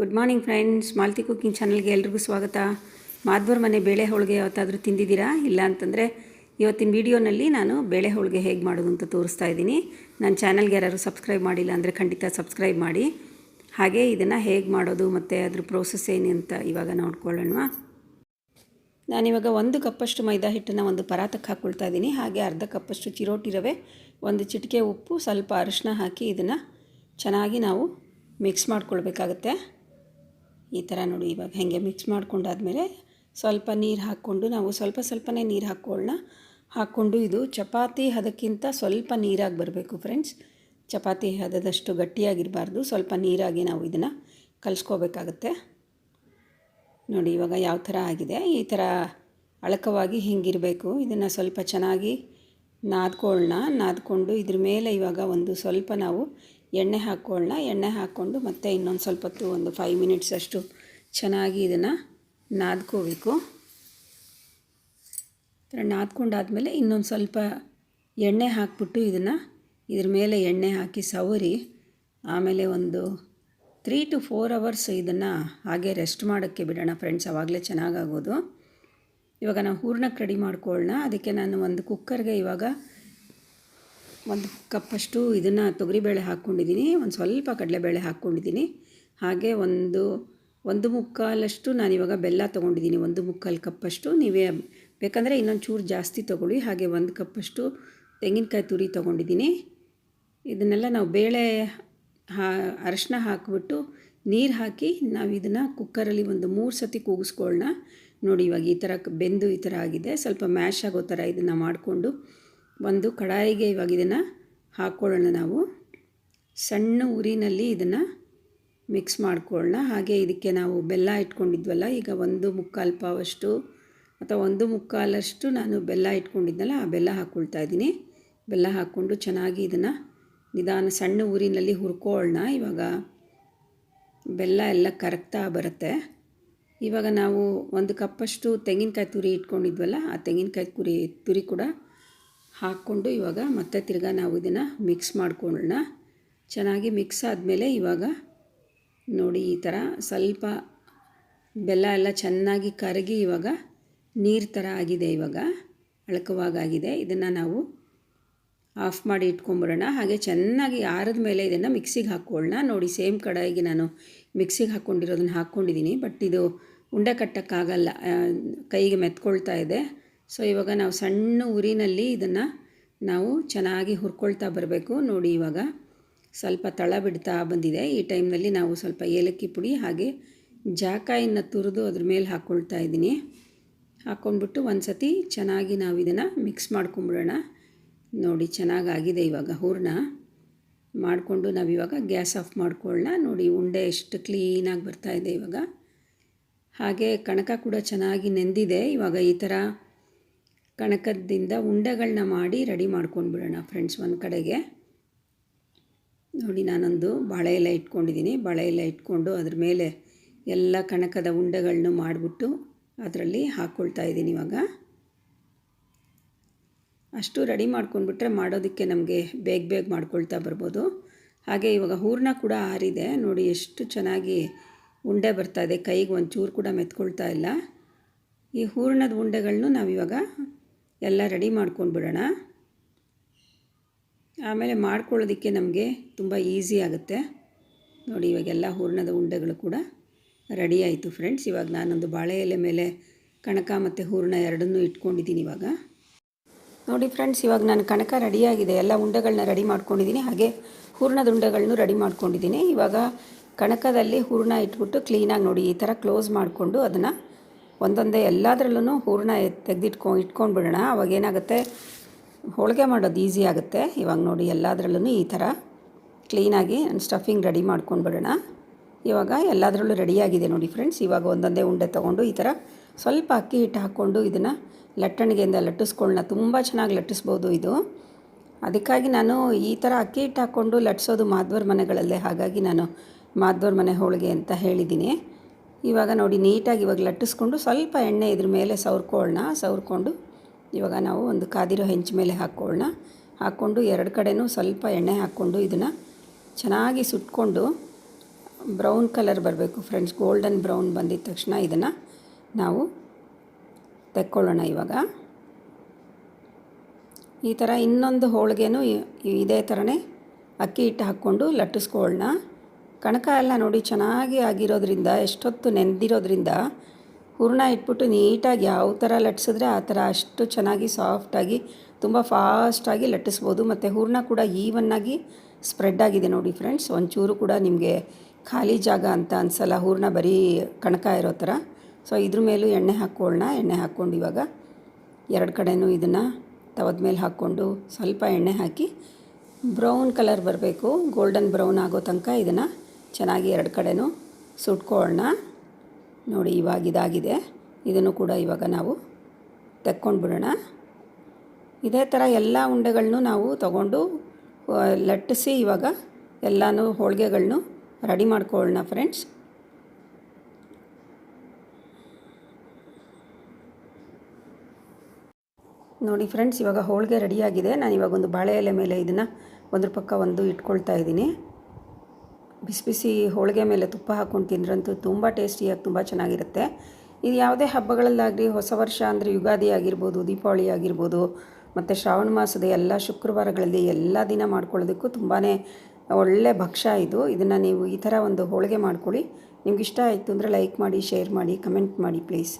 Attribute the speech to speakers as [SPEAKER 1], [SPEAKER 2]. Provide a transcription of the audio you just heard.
[SPEAKER 1] Good morning friends Malti cooking ಚಾನಲ್ಗೆ ಎಲ್ರಿಗೂ ಸ್ವಾಗತ. ಮಾಧ್ವರ್ ಮನೆ ಬೇಳೆ ಹೋಳಿಗೆ ಯಾವತ್ತಾದರೂ ತಿಂದಿದ್ದೀರಾ? ಇಲ್ಲ ಅಂತಂದರೆ ಇವತ್ತಿನ ವಿಡಿಯೋನಲ್ಲಿ ನಾನು ಬೇಳೆ ಹೋಳಿಗೆ ಹೇಗೆ ಮಾಡೋದು ಅಂತ ತೋರಿಸ್ತಾ ಇದ್ದೀನಿ. ನನ್ನ ಚಾನಲ್ಗೆ ಯಾರು ಸಬ್ಸ್ಕ್ರೈಬ್ ಮಾಡಿಲ್ಲ ಅಂದರೆ ಖಂಡಿತ ಸಬ್ಸ್ಕ್ರೈಬ್ ಮಾಡಿ. ಹಾಗೆ ಇದನ್ನು ಹೇಗೆ ಮಾಡೋದು ಮತ್ತು ಅದ್ರ ಪ್ರೋಸೆಸ್ ಏನು ಅಂತ ಇವಾಗ ನೋಡ್ಕೊಳ್ಳೋಣ. ನಾನಿವಾಗ ಒಂದು ಕಪ್ಪಷ್ಟು ಮೈದಾ ಹಿಟ್ಟನ್ನು ಒಂದು ಪರಾತಕ್ಕೆ ಹಾಕ್ಕೊಳ್ತಾ ಇದ್ದೀನಿ. ಹಾಗೆ ಅರ್ಧ ಕಪ್ಪಷ್ಟು ಚಿರೋಟಿ ರವೆ, ಒಂದು ಚಿಟಿಕೆ ಉಪ್ಪು, ಸ್ವಲ್ಪ ಅರಿಶಿನ ಹಾಕಿ ಇದನ್ನು ಚೆನ್ನಾಗಿ ನಾವು ಮಿಕ್ಸ್ ಮಾಡ್ಕೊಳ್ಬೇಕಾಗತ್ತೆ. ಈ ಥರ ನೋಡಿ ಇವಾಗ ಹೇಗೆ ಮಿಕ್ಸ್ ಮಾಡ್ಕೊಂಡಾದ್ಮೇಲೆ ಸ್ವಲ್ಪ ನೀರು ಹಾಕ್ಕೊಂಡು ನಾವು ಸ್ವಲ್ಪ ಸ್ವಲ್ಪನೇ ನೀರು ಹಾಕ್ಕೊಳ್ಳೋಣ. ಹಾಕ್ಕೊಂಡು ಇದು ಚಪಾತಿ ಹದಕ್ಕಿಂತ ಸ್ವಲ್ಪ ನೀರಾಗಿ ಬರಬೇಕು ಫ್ರೆಂಡ್ಸ್. ಚಪಾತಿ ಹದದಷ್ಟು ಗಟ್ಟಿಯಾಗಿರಬಾರ್ದು. ಸ್ವಲ್ಪ ನೀರಾಗಿ ನಾವು ಇದನ್ನು ಕಲಿಸ್ಕೋಬೇಕಾಗತ್ತೆ. ನೋಡಿ ಇವಾಗ ಯಾವ ಥರ ಆಗಿದೆ. ಈ ಥರ ಅಳಕವಾಗಿ ಹಿಂಗಿರಬೇಕು. ಇದನ್ನು ಸ್ವಲ್ಪ ಚೆನ್ನಾಗಿ ನಾದ್ಕೊಳ್ಳೋಣ. ನಾದ್ಕೊಂಡು ಇದ್ರ ಮೇಲೆ ಇವಾಗ ಒಂದು ಸ್ವಲ್ಪ ನಾವು ಎಣ್ಣೆ ಹಾಕ್ಕೊಳ್ಳ ಎಣ್ಣೆ ಹಾಕ್ಕೊಂಡು ಮತ್ತೆ ಇನ್ನೊಂದು ಸ್ವಲ್ಪ ಹೊತ್ತು ಒಂದು ಫೈವ್ ಮಿನಿಟ್ಸ್ ಅಷ್ಟು ಚೆನ್ನಾಗಿ ಇದನ್ನು ನಾದ್ಕೋಬೇಕು. ಥರ ನಾದ್ಕೊಂಡಾದ್ಮೇಲೆ ಇನ್ನೊಂದು ಸ್ವಲ್ಪ ಎಣ್ಣೆ ಹಾಕ್ಬಿಟ್ಟು ಇದನ್ನು ಇದ್ರ ಮೇಲೆ ಎಣ್ಣೆ ಹಾಕಿ ಸವರಿ ಆಮೇಲೆ ಒಂದು ತ್ರೀ ಟು ಫೋರ್ ಅವರ್ಸ್ ಇದನ್ನು ಹಾಗೆ ರೆಸ್ಟ್ ಮಾಡೋಕ್ಕೆ ಬಿಡೋಣ ಫ್ರೆಂಡ್ಸ್ ಆವಾಗಲೇ ಚೆನ್ನಾಗಾಗೋದು. ಇವಾಗ ನಾವು ಹೂರ್ಣಕ್ಕೆ ರೆಡಿ ಮಾಡ್ಕೊಳ್ಳೋಣ. ಅದಕ್ಕೆ ನಾನು ಒಂದು ಕುಕ್ಕರ್ಗೆ ಇವಾಗ ಒಂದು ಕಪ್ಪಷ್ಟು ಇದನ್ನು ತೊಗರಿಬೇಳೆ ಹಾಕ್ಕೊಂಡಿದ್ದೀನಿ. ಒಂದು ಸ್ವಲ್ಪ ಕಡಲೆಬೇಳೆ ಹಾಕ್ಕೊಂಡಿದ್ದೀನಿ. ಹಾಗೆ ಒಂದು ಒಂದು ಮುಕ್ಕಾಲಷ್ಟು ನಾನಿವಾಗ ಬೆಲ್ಲ ತೊಗೊಂಡಿದ್ದೀನಿ. ಒಂದು ಮುಕ್ಕಾಲು ಕಪ್ಪಷ್ಟು ನೀವೇ ಬೇಕಂದರೆ ಇನ್ನೊಂದು ಚೂರು ಜಾಸ್ತಿ ತೊಗೊಳ್ಳಿ. ಹಾಗೆ ಒಂದು ಕಪ್ಪಷ್ಟು ತೆಂಗಿನಕಾಯಿ ತುರಿ ತೊಗೊಂಡಿದ್ದೀನಿ. ಇದನ್ನೆಲ್ಲ ನಾವು ಬೇಳೆ ಹಾ, ಅರಶಿನ ಹಾಕಿಬಿಟ್ಟು ನೀರು ಹಾಕಿ ನಾವು ಇದನ್ನು ಕುಕ್ಕರಲ್ಲಿ ಒಂದು ಮೂರು ಸತಿ ಕೂಗಿಸ್ಕೊಳ್ಳೋಣ ನೋಡಿ ಇವಾಗ ಈ ಥರ ಬೆಂದು ಈ ಥರ ಆಗಿದೆ. ಸ್ವಲ್ಪ ಮ್ಯಾಶ್ ಆಗೋ ಥರ ಇದನ್ನು ಮಾಡಿಕೊಂಡು ಒಂದು ಕಡಾಯಿಗೆ ಇವಾಗ ಇದನ್ನು ಹಾಕ್ಕೊಳ್ಳೋಣ ನಾವು. ಸಣ್ಣ ಉರಿನಲ್ಲಿ ಇದನ್ನು ಮಿಕ್ಸ್ ಮಾಡ್ಕೊಳ್ಳೋಣ. ಹಾಗೆ ಇದಕ್ಕೆ ನಾವು ಬೆಲ್ಲ ಇಟ್ಕೊಂಡಿದ್ವಲ್ಲ, ಈಗ ಒಂದು ಮುಕ್ಕಾಲು ಪಾವಷ್ಟು ಅಥವಾ ಒಂದು ಮುಕ್ಕಾಲಷ್ಟು ನಾನು ಬೆಲ್ಲ ಇಟ್ಕೊಂಡಿದ್ನಲ್ಲ, ಆ ಬೆಲ್ಲ ಹಾಕ್ಕೊಳ್ತಾ ಇದ್ದೀನಿ. ಬೆಲ್ಲ ಹಾಕ್ಕೊಂಡು ಚೆನ್ನಾಗಿ ಇದನ್ನು ನಿಧಾನ ಸಣ್ಣ ಊರಿನಲ್ಲಿ ಹುರ್ಕೊಳ್ಳೋಣ. ಇವಾಗ ಬೆಲ್ಲ ಎಲ್ಲ ಕರಗ್ತಾ ಬರುತ್ತೆ. ಇವಾಗ ನಾವು ಒಂದು ಕಪ್ಪಷ್ಟು ತೆಂಗಿನಕಾಯಿ ತುರಿ ಇಟ್ಕೊಂಡಿದ್ವಲ್ಲ, ಆ ತೆಂಗಿನಕಾಯಿ ತುರಿ ತುರಿ ಕೂಡ ಹಾಕ್ಕೊಂಡು ಇವಾಗ ಮತ್ತೆ ತಿರ್ಗಾ ನಾವು ಇದನ್ನು ಮಿಕ್ಸ್ ಮಾಡ್ಕೊಳ್ಳೋಣ. ಚೆನ್ನಾಗಿ ಮಿಕ್ಸ್ ಆದಮೇಲೆ ಇವಾಗ ನೋಡಿ ಈ ಥರ ಸ್ವಲ್ಪ ಬೆಲ್ಲ ಎಲ್ಲ ಚೆನ್ನಾಗಿ ಕರಗಿ ಇವಾಗ ನೀರು ಥರ ಆಗಿದೆ ಇವಾಗ ಅಳಕವಾಗಿದೆ ಇದನ್ನು ನಾವು ಆಫ್ ಮಾಡಿ ಇಟ್ಕೊಂಬರೋಣ ಹಾಗೆ ಚೆನ್ನಾಗಿ ಆರದ ಮೇಲೆ ಇದನ್ನು ಮಿಕ್ಸಿಗೆ ಹಾಕ್ಕೊಳ್ಳೋಣ. ನೋಡಿ ಸೇಮ್ ಕಡಾಯಿಗೆ ನಾನು ಮಿಕ್ಸಿಗೆ ಹಾಕ್ಕೊಂಡಿರೋದನ್ನು ಹಾಕ್ಕೊಂಡಿದ್ದೀನಿ ಬಟ್ ಇದು ಉಂಡೆ ಕಟ್ಟೋಕ್ಕಾಗಲ್ಲ ಕೈಗೆ ಮೆತ್ಕೊಳ್ತಾ ಇದೆ. ಸೊ ಇವಾಗ ನಾವು ಸಣ್ಣ ಉರಿನಲ್ಲಿ ಇದನ್ನು ನಾವು ಚೆನ್ನಾಗಿ ಹುರ್ಕೊಳ್ತಾ ಬರಬೇಕು. ನೋಡಿ ಇವಾಗ ಸ್ವಲ್ಪ ತಳ ಬಿಡ್ತಾ ಬಂದಿದೆ. ಈ ಟೈಮ್ನಲ್ಲಿ ನಾವು ಸ್ವಲ್ಪ ಏಲಕ್ಕಿ ಪುಡಿ ಹಾಗೆ ಜಾಕಾಯಿನ ತುರಿದು ಅದ್ರ ಮೇಲೆ ಹಾಕ್ಕೊಳ್ತಾ ಇದ್ದೀನಿ. ಹಾಕ್ಕೊಂಡ್ಬಿಟ್ಟು ಒಂದು ಸತಿ ಚೆನ್ನಾಗಿ ನಾವು ಇದನ್ನು ಮಿಕ್ಸ್ ಮಾಡ್ಕೊಂಬಿಡೋಣ ನೋಡಿ ಚೆನ್ನಾಗಾಗಿದೆ ಇವಾಗ ಹೂರಣ. ಮಾಡಿಕೊಂಡು ನಾವಿವಾಗ ಗ್ಯಾಸ್ ಆಫ್ ಮಾಡ್ಕೊಳ್ಳೋಣ ನೋಡಿ ಉಂಡೆ ಎಷ್ಟು ಕ್ಲೀನಾಗಿ ಬರ್ತಾಯಿದೆ ಇವಾಗ. ಹಾಗೆ ಕಣಕ ಕೂಡ ಚೆನ್ನಾಗಿ ನೆಂದಿದೆ. ಇವಾಗ ಈ ಥರ ಕಣಕದಿಂದ ಉಂಡೆಗಳನ್ನ ಮಾಡಿ ರೆಡಿ ಮಾಡ್ಕೊಂಡು ಬಿಡೋಣ ಫ್ರೆಂಡ್ಸ್ ಒಂದು ಕಡೆಗೆ. ನೋಡಿ ನಾನೊಂದು ಬಾಳೆ ಎಲೆ ಇಟ್ಕೊಂಡಿದ್ದೀನಿ. ಬಾಳೆ ಎಲೆ ಇಟ್ಕೊಂಡು ಅದ್ರ ಮೇಲೆ ಎಲ್ಲ ಕಣಕದ ಉಂಡೆಗಳನ್ನು ಮಾಡಿಬಿಟ್ಟು ಅದರಲ್ಲಿ ಹಾಕ್ಕೊಳ್ತಾ ಇದ್ದೀನಿ ಇವಾಗ. ಅಷ್ಟು ರೆಡಿ ಮಾಡ್ಕೊಂಡ್ಬಿಟ್ರೆ ಮಾಡೋದಕ್ಕೆ ನಮಗೆ ಬೇಗ ಬೇಗ ಮಾಡ್ಕೊಳ್ತಾ ಬರ್ಬೋದು. ಹಾಗೆ ಇವಾಗ ಹೂರಣ ಕೂಡ ಆರಿದೆ. ನೋಡಿ ಎಷ್ಟು ಚೆನ್ನಾಗಿ ಉಂಡೆ ಬರ್ತಾ ಇದೆ. ಕೈಗೆ ಒಂಚೂರು ಕೂಡ ಮೆತ್ಕೊಳ್ತಾ ಇಲ್ಲ. ಈ ಹೂರ್ಣದ ಉಂಡೆಗಳನ್ನೂ ನಾವಿವಾಗ ಎಲ್ಲ ರೆಡಿ ಮಾಡ್ಕೊಂಡು ಬಿಡೋಣ. ಆಮೇಲೆ ಮಾಡ್ಕೊಳ್ಳೋದಕ್ಕೆ ನಮಗೆ ತುಂಬ ಈಸಿ ಆಗುತ್ತೆ. ನೋಡಿ, ಇವಾಗೆಲ್ಲ ಹೂರ್ಣದ ಉಂಡೆಗಳು ಕೂಡ ರೆಡಿ ಆಯಿತು ಫ್ರೆಂಡ್ಸ್. ಇವಾಗ ನಾನೊಂದು ಬಾಳೆ ಎಲೆ ಮೇಲೆ ಕಣಕ ಮತ್ತು ಹೂರಣ ಎರಡನ್ನೂ ಇಟ್ಕೊಂಡಿದ್ದೀನಿ ಇವಾಗ. ನೋಡಿ ಫ್ರೆಂಡ್ಸ್, ಇವಾಗ ನಾನು ಕಣಕ ರೆಡಿಯಾಗಿದೆ. ಎಲ್ಲ ಉಂಡೆಗಳನ್ನ ರೆಡಿ ಮಾಡ್ಕೊಂಡಿದ್ದೀನಿ. ಹಾಗೆ ಹೂರ್ಣದ ಉಂಡೆಗಳನ್ನೂ ರೆಡಿ ಮಾಡ್ಕೊಂಡಿದ್ದೀನಿ. ಇವಾಗ ಕಣಕದಲ್ಲಿ ಹೂರಣ ಇಟ್ಬಿಟ್ಟು ಕ್ಲೀನಾಗಿ ನೋಡಿ, ಈ ಥರ ಕ್ಲೋಸ್ ಮಾಡಿಕೊಂಡು ಅದನ್ನು ಒಂದೊಂದೇ ಎಲ್ಲದರಲ್ಲೂ ಹೂರಣ ತೆಗೆದಿಟ್ಕೊ ಇಟ್ಕೊಂಡು ಬಿಡೋಣ ಅವಾಗ ಏನಾಗುತ್ತೆ? ಹೋಳಿಗೆ ಮಾಡೋದು ಈಸಿ ಆಗುತ್ತೆ. ಇವಾಗ ನೋಡಿ ಎಲ್ಲದರಲ್ಲೂ ಈ ಥರ ಕ್ಲೀನಾಗಿ ಸ್ಟಫಿಂಗ್ ರೆಡಿ ಮಾಡ್ಕೊಂಡು ಬಿಡೋಣ ಇವಾಗ ಎಲ್ಲದರಲ್ಲೂ ರೆಡಿಯಾಗಿದೆ ನೋಡಿ ಫ್ರೆಂಡ್ಸ್. ಇವಾಗ ಒಂದೊಂದೇ ಉಂಡೆ ತೊಗೊಂಡು ಈ ಥರ ಸ್ವಲ್ಪ ಅಕ್ಕಿ ಹಿಟ್ಟು ಹಾಕ್ಕೊಂಡು ಇದನ್ನು ಲಟ್ಟಣಿಗೆಯಿಂದ ಲಟ್ಟಿಸ್ಕೊಳ್ಳೋಣ. ತುಂಬ ಚೆನ್ನಾಗಿ ಲಟ್ಟಿಸ್ಬೋದು ಇದು. ಅದಕ್ಕಾಗಿ ನಾನು ಈ ಥರ ಅಕ್ಕಿ ಹಿಟ್ಟು ಹಾಕ್ಕೊಂಡು ಲಟ್ಟಿಸೋದು ಮಾಧ್ವರ ಮನೆಗಳಲ್ಲೇ. ಹಾಗಾಗಿ ನಾನು ಮಾಧ್ವರ ಮನೆ ಹೋಳಿಗೆ ಅಂತ ಹೇಳಿದ್ದೀನಿ. ಇವಾಗ ನೋಡಿ, ನೀಟಾಗಿ ಇವಾಗ ಲಟ್ಟಿಸ್ಕೊಂಡು ಸ್ವಲ್ಪ ಎಣ್ಣೆ ಇದ್ರ ಮೇಲೆ ಸವ್ರ್ಕೊಳ್ಳೋಣ. ಸವ್ರ್ಕೊಂಡು ಇವಾಗ ನಾವು ಒಂದು ಕಾದಿರೋ ಹೆಂಚು ಮೇಲೆ ಹಾಕ್ಕೊಳ್ಳೋಣ. ಹಾಕ್ಕೊಂಡು ಎರಡು ಕಡೆಯೂ ಸ್ವಲ್ಪ ಎಣ್ಣೆ ಹಾಕ್ಕೊಂಡು ಇದನ್ನು ಚೆನ್ನಾಗಿ ಸುಟ್ಕೊಂಡು ಬ್ರೌನ್ ಕಲರ್ ಬರಬೇಕು ಫ್ರೆಂಡ್ಸ್. ಗೋಲ್ಡನ್ ಬ್ರೌನ್ ಬಂದಿದ ತಕ್ಷಣ ಇದನ್ನು ನಾವು ತೆಕ್ಕೊಳ್ಳೋಣ ಇವಾಗ. ಈ ಥರ ಇನ್ನೊಂದು ಹೋಳಿಗೆನೂ ಇದೇ ಥರನೇ ಅಕ್ಕಿ ಹಿಟ್ಟು ಹಾಕ್ಕೊಂಡು ಲಟ್ಟಿಸ್ಕೊಳ್ಳೋಣ. ಕಣಕ ಎಲ್ಲ ನೋಡಿ ಚೆನ್ನಾಗಿ ಆಗಿರೋದ್ರಿಂದ, ಎಷ್ಟೊತ್ತು ನೆಂದಿರೋದ್ರಿಂದ ಹೂರಣ ಇಟ್ಬಿಟ್ಟು ನೀಟಾಗಿ ಯಾವ ಥರ ಲಟ್ಸಿದ್ರೆ ಆ ಥರ ಅಷ್ಟು ಚೆನ್ನಾಗಿ ಸಾಫ್ಟಾಗಿ, ತುಂಬ ಫಾಸ್ಟಾಗಿ ಲಟ್ಟಿಸ್ಬೋದು. ಮತ್ತು ಹೂರಣ ಕೂಡ ಈವನ್ನಾಗಿ ಸ್ಪ್ರೆಡ್ ಆಗಿದೆ ನೋಡಿ ಫ್ರೆಂಡ್ಸ್. ಒಂಚೂರು ಕೂಡ ನಿಮಗೆ ಖಾಲಿ ಜಾಗ ಅಂತ ಅನ್ಸಲ್ಲ ಹೂರಣ ಬರೀ ಕಣಕ ಇರೋ ಥರ. ಸೊ, ಇದ್ರ ಮೇಲೂ ಎಣ್ಣೆ ಹಾಕ್ಕೊಳ್ಳೋಣ. ಎಣ್ಣೆ ಹಾಕ್ಕೊಂಡು ಇವಾಗ ಎರಡು ಕಡೆನೂ ಇದನ್ನು ತವದ ಮೇಲೆ ಹಾಕ್ಕೊಂಡು ಸ್ವಲ್ಪ ಎಣ್ಣೆ ಹಾಕಿ, ಬ್ರೌನ್ ಕಲರ್ ಬರಬೇಕು. ಗೋಲ್ಡನ್ ಬ್ರೌನ್ ಆಗೋ ತನಕ ಇದನ್ನು ಚೆನ್ನಾಗಿ ಎರಡು ಕಡೆನೂ ಸುಟ್ಕೊಳ್ಳೋಣ. ನೋಡಿ, ಇವಾಗ ಇದಾಗಿದೆ. ಇದನ್ನು ಕೂಡ ಇವಾಗ ನಾವು ತೆಕ್ಕೊಂಡು ಬಿಡೋಣ ಇದೇ ಥರ ಎಲ್ಲ ಉಂಡೆಗಳನ್ನು ನಾವು ತಗೊಂಡು ಲಟ್ಟಿಸಿ ಇವಾಗ ಎಲ್ಲನೂ ಹೋಳಿಗೆಗಳನ್ನು ರೆಡಿ ಮಾಡ್ಕೊಳ್ಳೋಣ ಫ್ರೆಂಡ್ಸ್. ನೋಡಿ ಫ್ರೆಂಡ್ಸ್, ಇವಾಗ ಹೋಳಿಗೆ ರೆಡಿಯಾಗಿದೆ. ನಾನು ಇವಾಗ ಒಂದು ಬಾಳೆ ಎಲೆ ಮೇಲೆ ಇದನ್ನು ಒಂದ್ರ ಪಕ್ಕ ಒಂದು ಇಟ್ಕೊಳ್ತಾ ಇದ್ದೀನಿ. ಬಿಸಿ ಬಿಸಿ ಹೋಳಿಗೆ ಮೇಲೆ ತುಪ್ಪ ಹಾಕ್ಕೊಂಡು ತಿಂದ್ರಂತೂ ತುಂಬ ಟೇಸ್ಟಿಯಾಗಿ ತುಂಬ ಚೆನ್ನಾಗಿರುತ್ತೆ. ಇದು ಯಾವುದೇ ಹಬ್ಬಗಳಲ್ಲಾಗಲಿ ಹೊಸ ವರ್ಷ ಅಂದರೆ ಯುಗಾದಿ ಆಗಿರ್ಬೋದು, ದೀಪಾವಳಿ ಆಗಿರ್ಬೋದು, ಮತ್ತು ಶ್ರಾವಣ ಮಾಸದ ಎಲ್ಲ ಶುಕ್ರವಾರಗಳಲ್ಲಿ ಎಲ್ಲ ದಿನ ಮಾಡ್ಕೊಳ್ಳೋದಕ್ಕೂ ತುಂಬಾ ಒಳ್ಳೆ ಭಕ್ಷ್ಯ ಇದು. ಇದನ್ನು ನೀವು ಈ ಥರ ಒಂದು ಹೋಳಿಗೆ ಮಾಡ್ಕೊಳ್ಳಿ. ನಿಮ್ಗೆ ಇಷ್ಟ ಆಯಿತು ಅಂದರೆ ಲೈಕ್ ಮಾಡಿ ಶೇರ್ ಮಾಡಿ ಕಮೆಂಟ್ ಮಾಡಿ ಪ್ಲೀಸ್